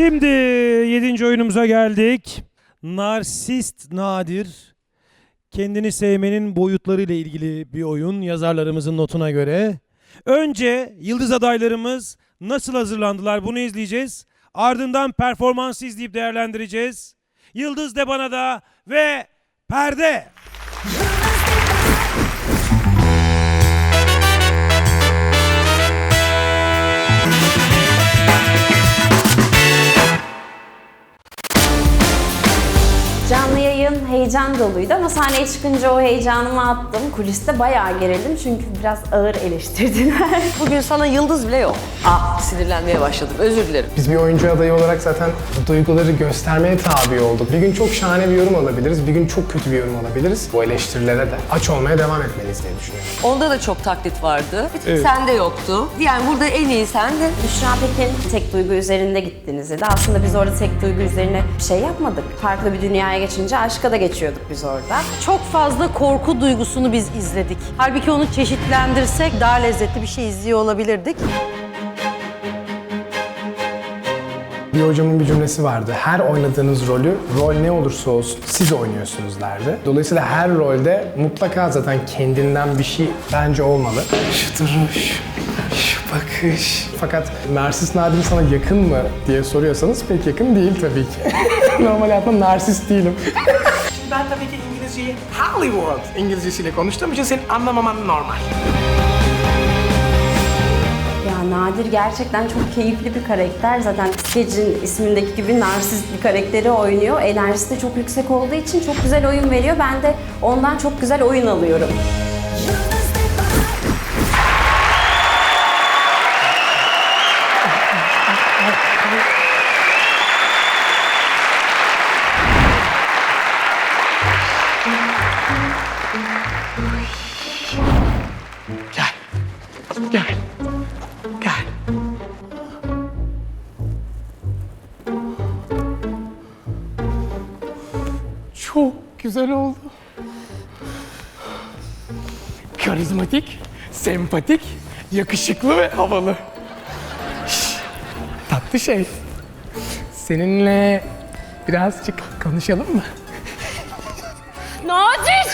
Şimdi yedinci oyunumuza geldik. Narsist Nadir. Kendini sevmenin boyutlarıyla ilgili bir oyun yazarlarımızın notuna göre. Önce yıldız adaylarımız nasıl hazırlandılar bunu izleyeceğiz. Ardından performansı izleyip değerlendireceğiz. Yıldız de bana da ve perde. Heyecan doluydu ama sahneye çıkınca o heyecanımı attım. Kuliste bayağı gerildim çünkü biraz ağır eleştirdiler. Bugün sana yıldız bile yok. Ah sinirlenmeye başladım. Özür dilerim. Biz bir oyuncu adayı olarak zaten duyguları göstermeye tabi olduk. Bir gün çok şahane bir yorum alabiliriz, bir gün çok kötü bir yorum alabiliriz. Bu eleştirilere de aç olmaya devam etmeliyiz diye düşünüyorum. Onda da çok taklit vardı. Tek sende yoktu. Yani burada en iyi sendin. Büşra Pekin tek duygu üzerinde gittiniz dedi. Aslında biz orada tek duygu üzerine bir şey yapmadık. Farklı bir dünyaya geçince aşka da geçiyorduk biz orada. Çok fazla korku duygusunu biz izledik. Halbuki onu çeşitlendirsek daha lezzetli bir şey izliyor olabilirdik. Bir hocamın bir cümlesi vardı. Her oynadığınız rolü, rol ne olursa olsun siz oynuyorsunuz derdi. Dolayısıyla her rolde mutlaka zaten kendinden bir şey bence olmalı. Şu duruş, şu bakış. Fakat narsist Nadim sana yakın mı diye soruyorsanız pek yakın değil tabii ki. Normal hayatımda narsist değilim. Ben tabii ki İngilizceyi Hollywood İngilizcesiyle konuştuğum için senin anlamaman normal. Ya Nadir gerçekten çok keyifli bir karakter. Zaten Sketch'in ismindeki gibi narsist bir karakteri oynuyor. Enerjisi de çok yüksek olduğu için çok güzel oyun veriyor. Ben de ondan çok güzel oyun alıyorum. Güzel oldu. Karizmatik, sempatik, yakışıklı ve havalı. Şş, Tatlı şey. Seninle birazcık konuşalım mı? Nadir!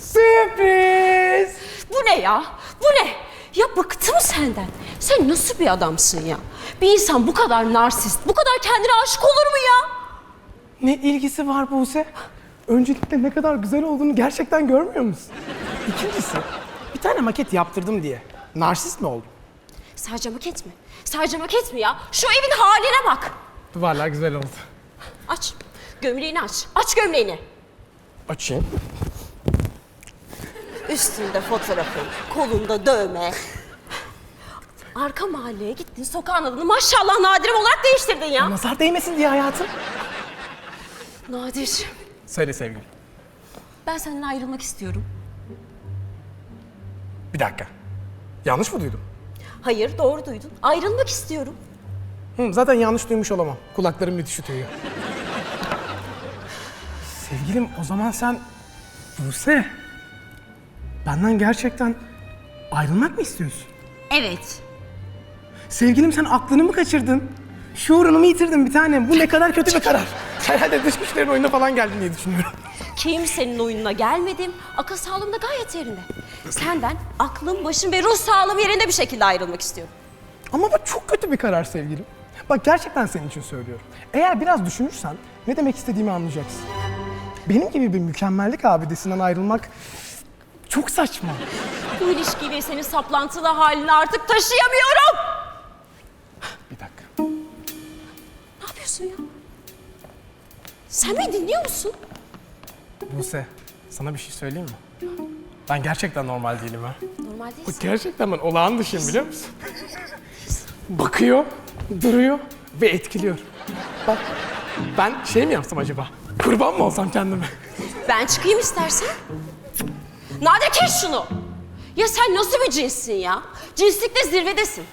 Sürpriz! Bu ne ya? Bu ne? Ya bıktım senden. Sen nasıl bir adamsın ya? Bir insan bu kadar narsist, bu kadar kendine aşık olur mu ya? Ne ilgisi var Buse? Öncelikle ne kadar güzel olduğunu gerçekten görmüyor musun? İkincisi, bir tane maket yaptırdım diye. Narsist mi oldum? Sadece maket mi? Sadece maket mi ya? Şu evin haline bak. Duvarlar güzel oldu. Aç. Gömleğini aç. Aç gömleğini. Açayım. Üstünde fotoğrafın, kolunda dövme. Arka mahalleye gittin, sokağın adını maşallah Nadir'im olarak değiştirdin ya. Nazar değmesin diye hayatım. Nadir, Söyle sevgilim. ben seninle ayrılmak istiyorum. Bir dakika. Yanlış mı duydum? Hayır, doğru duydun. Ayrılmak istiyorum. Hı, zaten yanlış duymuş olamam. Kulaklarım müthiş ötüyor. Sevgilim o zaman sen... Buse... Benden gerçekten ayrılmak mı istiyorsun? Evet. Sevgilim sen aklını mı kaçırdın? Şuurunu mu yitirdin bir tanem? Bu ne kadar kötü bir karar. Herhalde dış güçlerin oyununa falan geldin diye düşünüyorum. Kimsenin oyununa gelmedim. Akıl sağlığım da gayet yerinde. Senden aklım, başım ve ruh sağlığım yerinde bir şekilde ayrılmak istiyorum. Ama bu çok kötü bir karar sevgilim. Bak gerçekten senin için söylüyorum. Eğer biraz düşünürsen ne demek istediğimi anlayacaksın. Benim gibi bir mükemmellik abidesinden ayrılmak çok saçma. Bu ilişkiyi ve senin saplantılı halini artık taşıyamıyorum. Bir dakika. Ne yapıyorsun ya? Sen beni dinliyor musun? Buse, sana bir şey söyleyeyim mi? Ben gerçekten normal değilim ha. Normal Bak değilsin. gerçekten ben olağan dışıyım biliyor musun? Bakıyor, duruyor ve etkiliyor. Bak, ben şey mi yapsam acaba? Kurban mı olsam kendime? Ben çıkayım istersen. Nadir kes şunu. Ya sen nasıl bir cinssin ya? Cinslikte zirvedesin.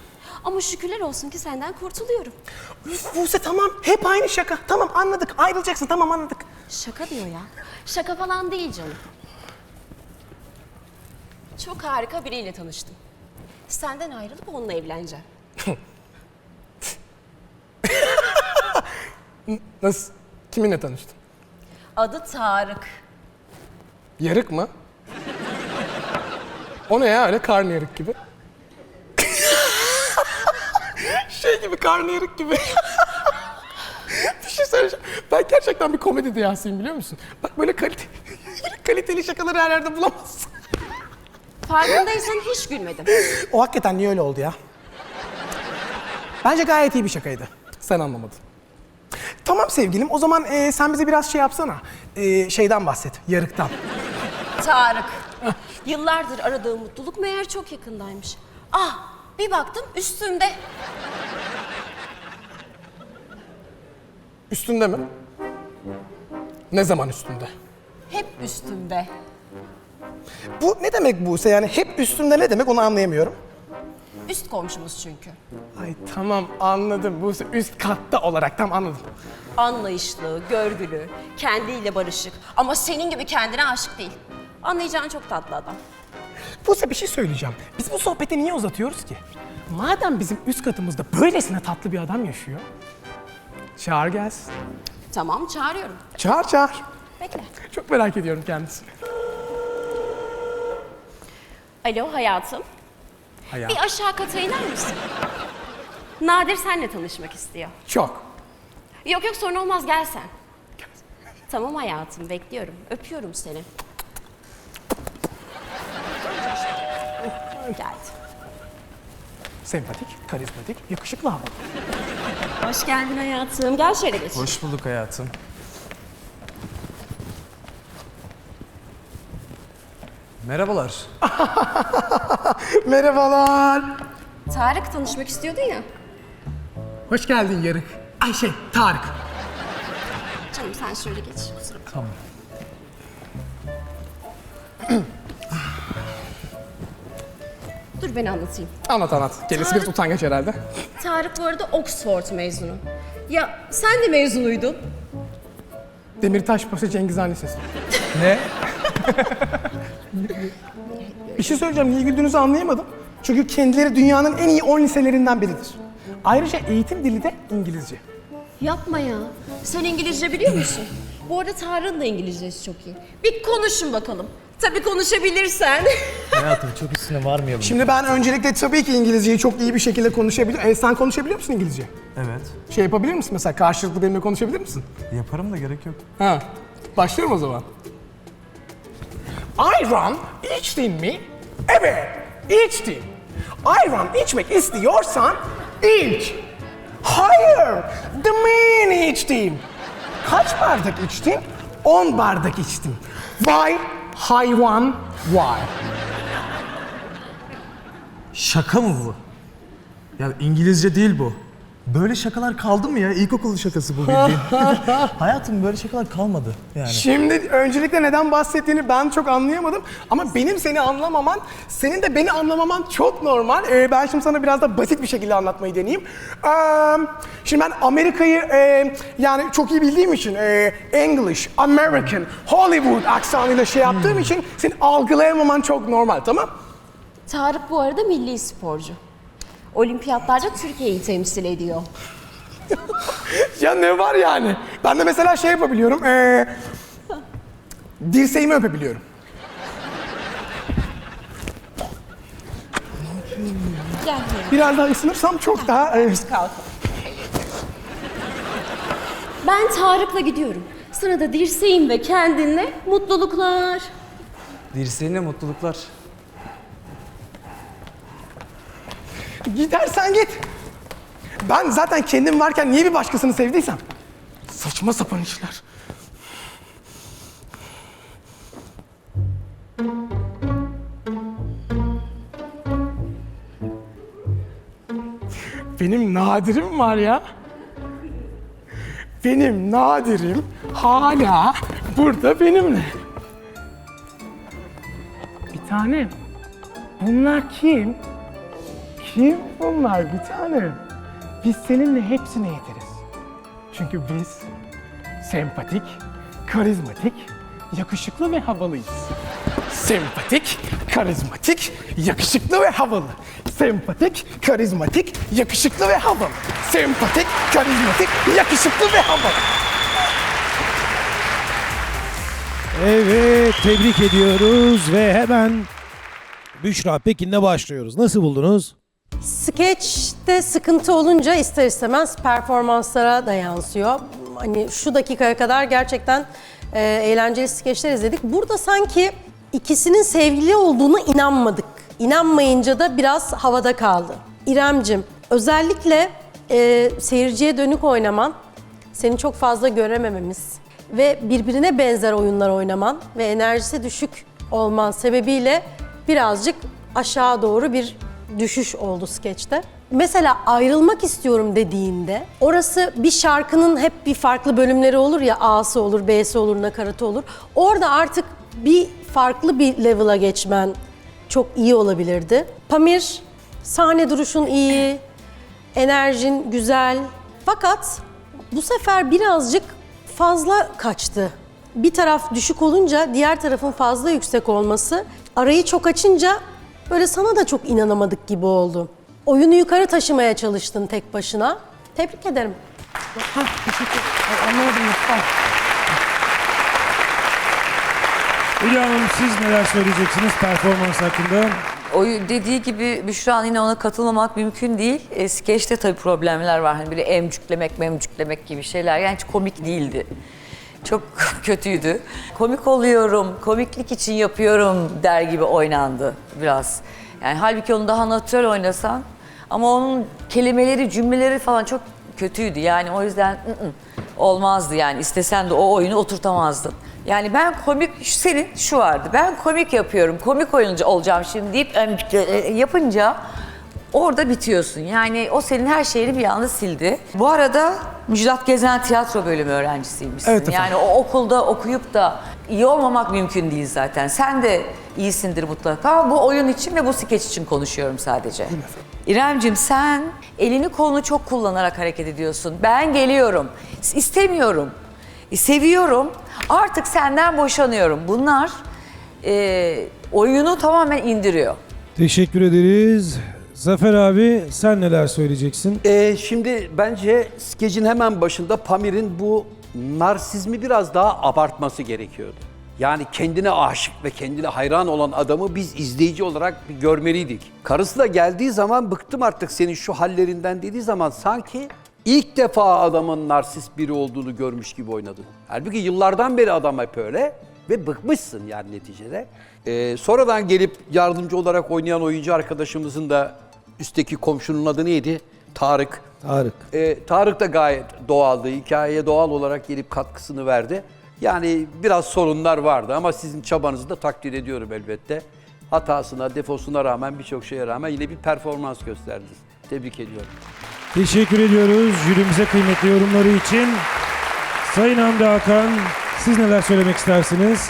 Ama şükürler olsun ki senden kurtuluyorum. Üf Buse tamam, hep aynı şaka. Tamam anladık, ayrılacaksın tamam anladık. Şaka diyor ya. Şaka falan değil canım. Çok harika biriyle tanıştım. Senden ayrılıp onunla evleneceğim. Nasıl? Kiminle tanıştın? Adı Tarık. Yarık mı? O ne ya öyle karnıyarık gibi? Şey gibi karnıyarık gibi. bir şey söyleyeceğim. Ben gerçekten bir komedi diyasıyım biliyor musun? Bak böyle kalite, kaliteli şakaları her yerde bulamazsın. Farkındaysan hiç gülmedim. O hakikaten niye öyle oldu ya? Bence gayet iyi bir şakaydı. Sen anlamadın. Tamam sevgilim, o zaman e, sen bize biraz şey yapsana. E, şeyden bahset, yarıktan. Tarık. Yıllardır aradığım mutluluk meğer çok yakındaymış. Ah bir baktım üstümde. Üstünde mi? Ne zaman üstünde? Hep üstümde. Bu ne demek Buse? Yani hep üstünde ne demek onu anlayamıyorum. Üst komşumuz çünkü. Ay tamam anladım Buse. Üst katta olarak tam anladım. Anlayışlı, görgülü, kendiyle barışık. Ama senin gibi kendine aşık değil. Anlayacağın çok tatlı adam. Buse bir şey söyleyeceğim. Biz bu sohbeti niye uzatıyoruz ki? Madem bizim üst katımızda böylesine tatlı bir adam yaşıyor. Çağır gelsin. Tamam çağırıyorum. Çağır çağır. Bekle. Çok merak ediyorum kendisini. Alo hayatım. Bir aşağı kata iner misin? Nadir senle tanışmak istiyor. Çok. Yok yok sorun olmaz gel sen. Tamam hayatım bekliyorum. Öpüyorum seni. Geldi. Sempatik, karizmatik, yakışıklı havalı. Hoş geldin hayatım. Gel şöyle geç. Hoş bulduk hayatım. Merhabalar. Merhabalar. Tarık tanışmak istiyordun ya. Hoş geldin Yarık. Ay şey, Tarık. Canım sen şöyle geç. Kusura bakma. Tamam. Ben anlatayım. Anlat anlat. Gerisi biraz utangaç herhalde. Tarık bu arada Oxford mezunu. Ya sen de mezunuydun. Demirtaş Paşa Cengiz Han Lisesi. Ne? Bir şey söyleyeceğim. Niye güldüğünüzü anlayamadım. Çünkü kendileri dünyanın en iyi 10 liselerinden biridir. Ayrıca eğitim dili de İngilizce. Yapma ya. Sen İngilizce biliyor musun? Bu arada Tarık'ın da İngilizcesi çok iyi. Bir konuşun bakalım. Tabii konuşabilirsen. Hayatım çok üstüne varmayalım. Şimdi ben öncelikle tabii ki İngilizceyi çok iyi bir şekilde konuşabiliyorum. E, sen konuşabiliyor musun İngilizce? Evet. Şey yapabilir misin mesela karşılıklı benimle konuşabilir misin? Yaparım da gerek yok. Ha. Başlıyorum o zaman. Ayran içtin mi? Evet, içtim. Ayran içmek istiyorsan iç. Hayır, demin içtim. Kaç bardak içtin? 10 bardak içtim. Vay hayvan vay. Şaka mı bu? Ya İngilizce değil bu. Böyle şakalar kaldı mı ya? İlkokul şakası bu bildiğin. Hayatım böyle şakalar kalmadı yani. Şimdi öncelikle neden bahsettiğini ben çok anlayamadım. Ama benim seni anlamaman, senin de beni anlamaman çok normal. Ee, ben şimdi sana biraz da basit bir şekilde anlatmayı deneyeyim. Ee, şimdi ben Amerika'yı e, yani çok iyi bildiğim için e, English, American, Hollywood aksanıyla şey yaptığım için seni algılayamaman çok normal tamam? Tarık bu arada milli sporcu. Olimpiyatlarda Türkiye'yi temsil ediyor. Ya ne var yani? Ben de mesela şey yapabiliyorum. E, dirseğimi öpebiliyorum. Gel. Biraz daha ısınırsam çok daha... e, Kalk. Ben Tarık'la gidiyorum. Sana da dirseğin ve kendinle mutluluklar. Dirseğine mutluluklar. Gidersen git. Ben zaten kendim varken niye bir başkasını sevdiysem? Saçma sapan işler. Benim nadirim var ya. Benim nadirim hala burada benimle. Bir tanem. Bunlar kim? Kim bunlar bir tanem? Biz seninle hepsine yeteriz. Çünkü biz sempatik, karizmatik, yakışıklı ve havalıyız. Sempatik, karizmatik, yakışıklı ve havalı. Sempatik, karizmatik, yakışıklı ve havalı. Sempatik, karizmatik, yakışıklı ve havalı. Evet tebrik ediyoruz ve hemen Büşra Pekin'le başlıyoruz. Nasıl buldunuz? Skeçte sıkıntı olunca ister istemez performanslara da yansıyor. Hani şu dakikaya kadar gerçekten e, eğlenceli skeçler izledik. Burada sanki ikisinin sevgili olduğunu inanmadık. İnanmayınca da biraz havada kaldı. İremcim, özellikle e, seyirciye dönük oynaman, seni çok fazla göremememiz ve birbirine benzer oyunlar oynaman ve enerjisi düşük olman sebebiyle birazcık aşağı doğru bir düşüş oldu skeçte. Mesela ayrılmak istiyorum dediğinde orası bir şarkının hep bir farklı bölümleri olur ya A'sı olur, B'si olur, nakaratı olur. Orada artık bir farklı bir level'a geçmen çok iyi olabilirdi. Pamir, sahne duruşun iyi, enerjin güzel. Fakat bu sefer birazcık fazla kaçtı. Bir taraf düşük olunca diğer tarafın fazla yüksek olması arayı çok açınca böyle sana da çok inanamadık gibi oldu. Oyunu yukarı taşımaya çalıştın tek başına. Tebrik ederim. Hülya Hanım siz neler söyleyeceksiniz performans hakkında? O dediği gibi Büşra'nın yine ona katılmamak mümkün değil. E, skeçte tabii problemler var. Hani böyle emcüklemek, memcüklemek gibi şeyler. Yani hiç komik değildi. Çok kötüydü. Komik oluyorum, komiklik için yapıyorum der gibi oynandı biraz. Yani halbuki onu daha natürel oynasan ama onun kelimeleri, cümleleri falan çok kötüydü. Yani o yüzden ı -ı, olmazdı yani. İstesen de o oyunu oturtamazdın. Yani ben komik, senin şu vardı. Ben komik yapıyorum, komik oyuncu olacağım şimdi deyip em- yapınca orada bitiyorsun. Yani o senin her şeyini bir anda sildi. Bu arada Müjdat Gezen tiyatro bölümü öğrencisiymişsin. Evet efendim. yani o okulda okuyup da iyi olmamak mümkün değil zaten. Sen de iyisindir mutlaka. Bu oyun için ve bu skeç için konuşuyorum sadece. İremcim sen elini kolunu çok kullanarak hareket ediyorsun. Ben geliyorum. istemiyorum. Seviyorum. Artık senden boşanıyorum. Bunlar e, oyunu tamamen indiriyor. Teşekkür ederiz. Zafer abi sen neler söyleyeceksin? Ee, şimdi bence skecin hemen başında Pamir'in bu narsizmi biraz daha abartması gerekiyordu. Yani kendine aşık ve kendine hayran olan adamı biz izleyici olarak bir görmeliydik. Karısı da geldiği zaman bıktım artık senin şu hallerinden dediği zaman sanki ilk defa adamın narsist biri olduğunu görmüş gibi oynadı. Halbuki yıllardan beri adam hep öyle ve bıkmışsın yani neticede. Ee, sonradan gelip yardımcı olarak oynayan oyuncu arkadaşımızın da üstteki komşunun adı neydi? Tarık. Tarık. Ee, Tarık da gayet doğaldı. Hikayeye doğal olarak gelip katkısını verdi. Yani biraz sorunlar vardı ama sizin çabanızı da takdir ediyorum elbette. Hatasına, defosuna rağmen birçok şeye rağmen yine bir performans gösterdiniz. Tebrik ediyorum. Teşekkür ediyoruz jürimize kıymetli yorumları için. Sayın Hamdi Hakan siz neler söylemek istersiniz?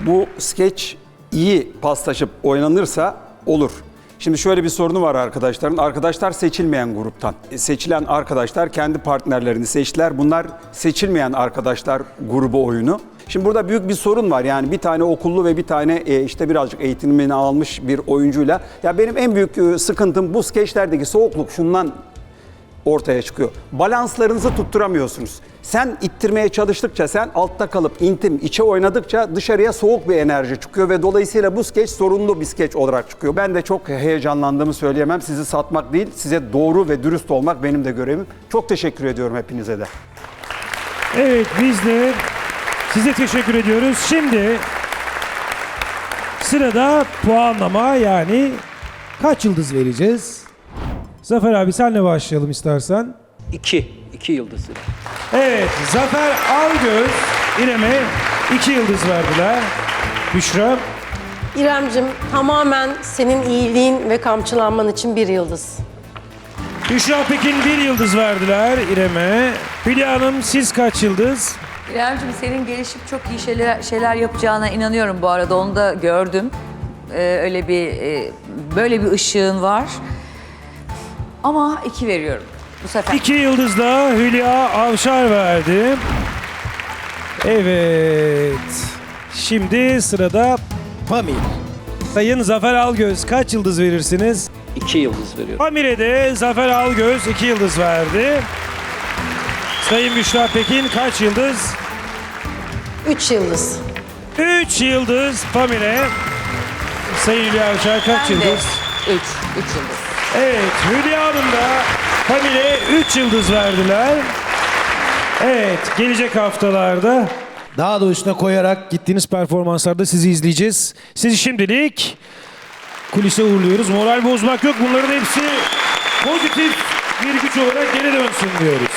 Bu skeç iyi paslaşıp oynanırsa olur. Şimdi şöyle bir sorunu var arkadaşların. Arkadaşlar seçilmeyen gruptan. E, Seçilen arkadaşlar kendi partnerlerini seçtiler. Bunlar seçilmeyen arkadaşlar grubu oyunu. Şimdi burada büyük bir sorun var. Yani bir tane okullu ve bir tane e, işte birazcık eğitimini almış bir oyuncuyla. Ya benim en büyük e, sıkıntım bu skeçlerdeki soğukluk şundan ortaya çıkıyor. Balanslarınızı tutturamıyorsunuz. Sen ittirmeye çalıştıkça, sen altta kalıp intim, içe oynadıkça dışarıya soğuk bir enerji çıkıyor ve dolayısıyla bu skeç sorunlu bir skeç olarak çıkıyor. Ben de çok heyecanlandığımı söyleyemem. Sizi satmak değil, size doğru ve dürüst olmak benim de görevim. Çok teşekkür ediyorum hepinize de. Evet biz de size teşekkür ediyoruz. Şimdi sırada puanlama yani kaç yıldız vereceğiz? Zafer abi senle başlayalım istersen. İki. iki yıldızı. Evet Zafer Algöz İrem'e iki yıldız verdiler. Büşra İremcim tamamen senin iyiliğin ve kamçılanman için bir yıldız. Büşra Pekin bir yıldız verdiler İrem'e. Hülya Hanım siz kaç yıldız? İremciğim senin gelişip çok iyi şeyler, şeyler yapacağına inanıyorum bu arada onu da gördüm. Ee, öyle bir e, böyle bir ışığın var. Ama iki veriyorum bu sefer. İki yıldız da Hülya Avşar verdi. Evet. Şimdi sırada Pamir. Sayın Zafer Algöz kaç yıldız verirsiniz? İki yıldız veriyorum. Pamir'e de Zafer Algöz 2 yıldız verdi. Sayın Büşra Pekin kaç yıldız? 3 yıldız. 3 yıldız Pamir'e. Sayın Hülya Avşar kaç Ben de yıldız? 3. 3 yıldız. Evet, Hülya Hanım da Pamir'e 3 yıldız verdiler. Evet, gelecek haftalarda daha da üstüne koyarak gittiğiniz performanslarda sizi izleyeceğiz. Sizi şimdilik kulise uğurluyoruz. Moral bozmak yok. Bunların hepsi pozitif bir güç olarak geri dönsün diyoruz.